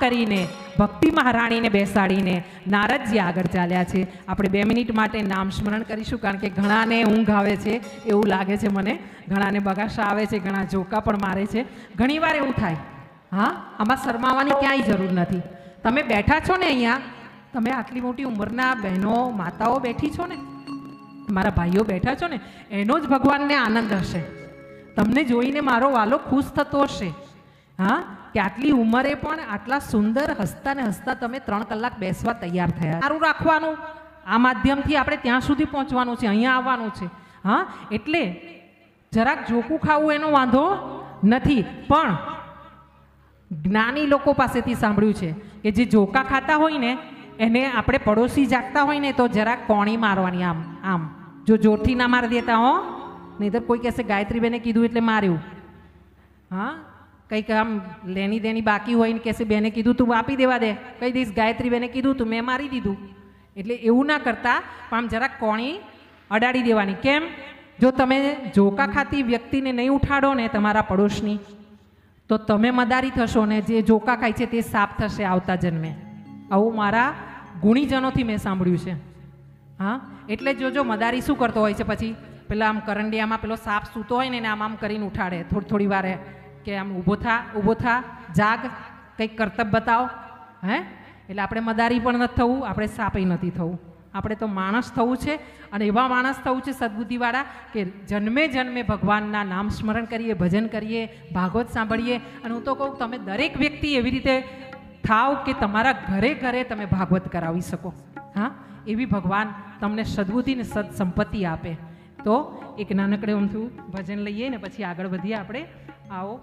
કરીને, ભક્તિ મહારાણીને બેસાડીને નારદજી આગળ ચાલ્યા છે. આપણે બે મિનિટ માટે નામ સ્મરણ કરીશું, કારણ કે ઘણાને ઊંઘ આવે છે, એવું લાગે છે મને. ઘણાને બગાસા આવે છે, ઘણા જોકા પણ મારે છે. ઘણીવાર એવું થાય, હા, આમાં શરમાવાની ક્યાંય જરૂર નથી. તમે બેઠા છો ને અહીંયા, તમે આટલી મોટી ઉંમરના બહેનો, માતાઓ બેઠી છો ને? મારા ભાઈઓ બેઠા છો ને? એનો જ ભગવાનને આનંદ હશે. તમને જોઈને મારો વાલો ખુશ થતો હશે. હા કે આટલી ઉંમરે પણ આટલા સુંદર હસતા ને હસતા તમે ત્રણ કલાક બેસવા તૈયાર થયા. સારું રાખવાનું. આ માધ્યમથી આપણે ત્યાં સુધી પહોંચવાનું છે, અહીંયા આવવાનું છે. હા, એટલે જરાક જોકું ખાવું એનો વાંધો નથી, પણ જ્ઞાની લોકો પાસેથી સાંભળ્યું છે કે જે જોકા ખાતા હોય ને, એને આપણે પડોશી જાગતા હોય ને તો જરાક કોણી મારવાની આમ આમ. જો જોરથી ના મારી દેતા હો, નહીંતર કોઈ કહેશે, ગાયત્રીબેને કીધું એટલે માર્યું. હા? કંઈક આમ લેણી દેની બાકી હોય ને કહેશે, બેને કીધું તું આપી દેવા દે. કહી દઈશ ગાયત્રીબેને કીધું તું, મેં મારી દીધું. એટલે એવું ના કરતા, પણ આમ જરાક કોણી અડાડી દેવાની. કેમ? જો તમે જોકા ખાતી વ્યક્તિને નહીં ઉઠાડો ને તમારા પડોશની, તો તમે મદારી થશો ને જે જોકા ખાય છે તે સાપ થશે આવતા જન્મે. આવું મારા ગુણીજનોથી મેં સાંભળ્યું છે. હા? એટલે જોજો મદારી શું કરતો હોય છે પછી? પેલા આમ કરંડિયામાં પેલો સાપ સૂતો હોય ને એને આમ આમ કરીને ઉઠાડે, થોડી થોડી વારે. કે આમ ઊભો થા ઊભો થા, જાગ, કંઈક કરતબ બતાવો, હે? એટલે આપણે મદારી પણ નથી થવું, આપણે સાપય નથી થવું. આપણે તો માણસ થવું છે અને એવા માણસ થવું છે સદબુદ્ધિવાળા કે જન્મે જન્મે ભગવાનના નામ સ્મરણ કરીએ, ભજન કરીએ, ભાગવત સાંભળીએ. અને હું તો કહું, તમે દરેક વ્યક્તિ એવી રીતે થાવ કે તમારા ઘરે ઘરે તમે ભાગવત કરાવી શકો. હા? એવી ભગવાન તમને સદબુદ્ધિ ને સદ સંપત્તિ આપે. તો એક નાનકડે અમથું ભજન લઈએ ને પછી આગળ વધીએ આપણે. આવો.